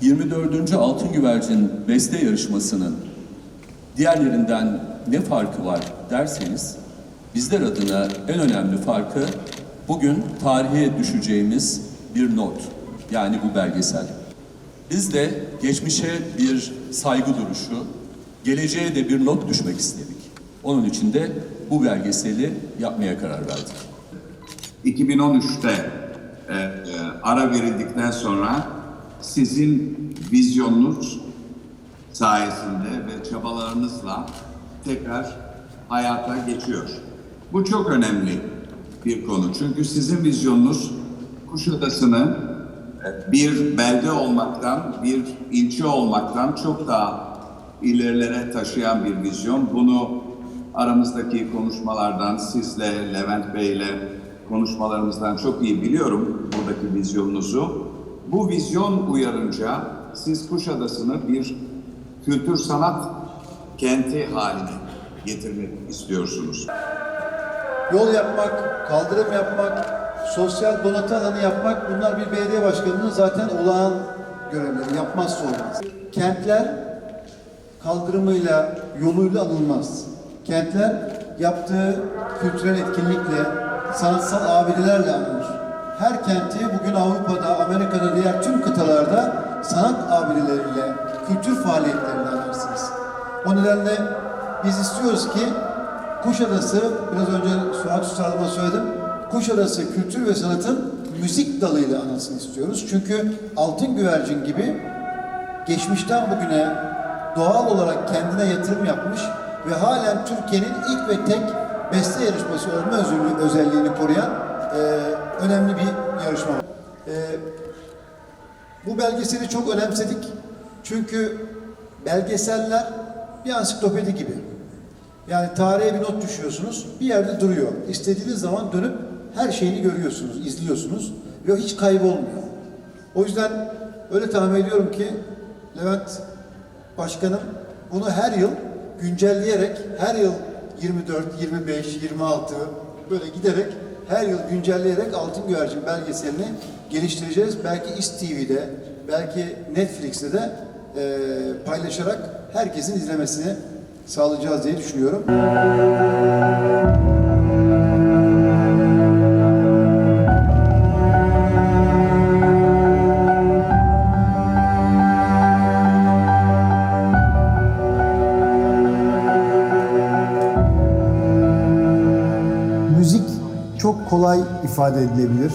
24. Altın Güvercin Beste Yarışması'nın diğerlerinden ne farkı var derseniz, bizler adına en önemli farkı bugün tarihe düşeceğimiz bir not. Yani bu belgesel. Biz de geçmişe bir saygı duruşu, geleceğe de bir not düşmek istedik. Onun için de bu belgeseli yapmaya karar verdik. 2013'te e, e, ara verildikten sonra sizin vizyonunuz sayesinde ve çabalarınızla tekrar hayata geçiyor. Bu çok önemli bir konu. Çünkü sizin vizyonunuz Kuşadası'nı e, bir belde olmaktan, bir ilçe olmaktan çok daha ilerilere taşıyan bir vizyon. Bunu aramızdaki konuşmalardan, sizle, Levent Bey'le konuşmalarımızdan çok iyi biliyorum buradaki vizyonunuzu. Bu vizyon uyarınca siz Kuşadası'nı bir kültür sanat kenti haline getirmek istiyorsunuz. Yol yapmak, kaldırım yapmak, sosyal donatı alanı yapmak bunlar bir belediye başkanının zaten olağan görevleri. Yapmazsa olmaz. Kentler kaldırımıyla, yoluyla anılmaz. Kentler yaptığı kültürel etkinlikle, sanatsal abidelerle anılır. Her kenti bugün Avrupa'da, Amerika'da, diğer tüm kıtalarda sanat abideleriyle, kültür faaliyetleriyle anarsınız. O nedenle biz istiyoruz ki Kuşadası, biraz önce Suat Üstad'ıma söyledim, Kuşadası kültür ve sanatın müzik dalıyla anılsın istiyoruz. Çünkü Altın Güvercin gibi geçmişten bugüne doğal olarak kendine yatırım yapmış ve halen Türkiye'nin ilk ve tek beste yarışması olma özelliği, özelliğini koruyan e, önemli bir yarışma. E, bu belgeseli çok önemsedik. Çünkü belgeseller bir ansiklopedi gibi. Yani tarihe bir not düşüyorsunuz, bir yerde duruyor. İstediğiniz zaman dönüp her şeyini görüyorsunuz, izliyorsunuz ve hiç kaybolmuyor. O yüzden öyle tahmin ediyorum ki Levent Başkanım bunu her yıl güncelleyerek, her yıl 24, 25, 26 böyle giderek her yıl güncelleyerek Altın Güvercin belgeselini geliştireceğiz. Belki İS TV'de, belki Netflix'te de eee, paylaşarak herkesin izlemesini sağlayacağız diye düşünüyorum. Çok kolay ifade edilebilir.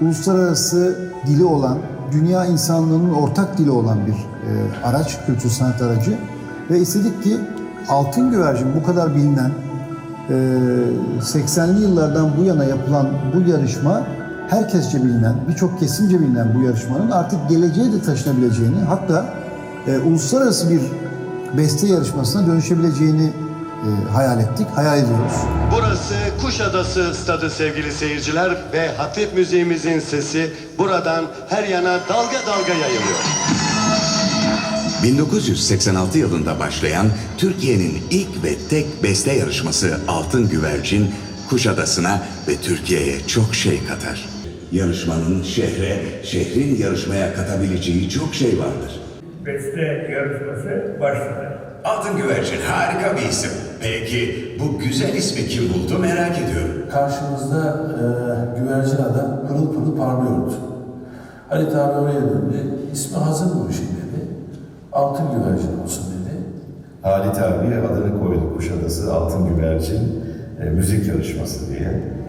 Uluslararası dili olan, dünya insanlığının ortak dili olan bir e, araç, kültür sanat aracı. Ve istedik ki Altın Güvercin bu kadar bilinen, e, 80'li yıllardan bu yana yapılan bu yarışma herkesçe bilinen, birçok kesimce bilinen bu yarışmanın artık geleceğe de taşınabileceğini, hatta e, uluslararası bir beste yarışmasına dönüşebileceğini e, hayal ettik, hayal ediyoruz. Burası Kuşadası Stadı sevgili seyirciler ve hafif müziğimizin sesi buradan her yana dalga dalga yayılıyor. 1986 yılında başlayan Türkiye'nin ilk ve tek beste yarışması Altın Güvercin, Kuşadası'na ve Türkiye'ye çok şey katar. Yarışmanın şehre, şehrin yarışmaya katabileceği çok şey vardır. beste yarışması başladı. Altın Güvercin harika bir isim. Peki bu güzel ismi kim buldu merak ediyorum. Karşımızda e, güvercin adam pırıl pırıl parlıyordu. Halit abi oraya döndü. İsmi hazır bu işin dedi. Altın güvercin olsun dedi. Halit abi adını koydu Kuşadası Altın Güvercin e, müzik yarışması diye.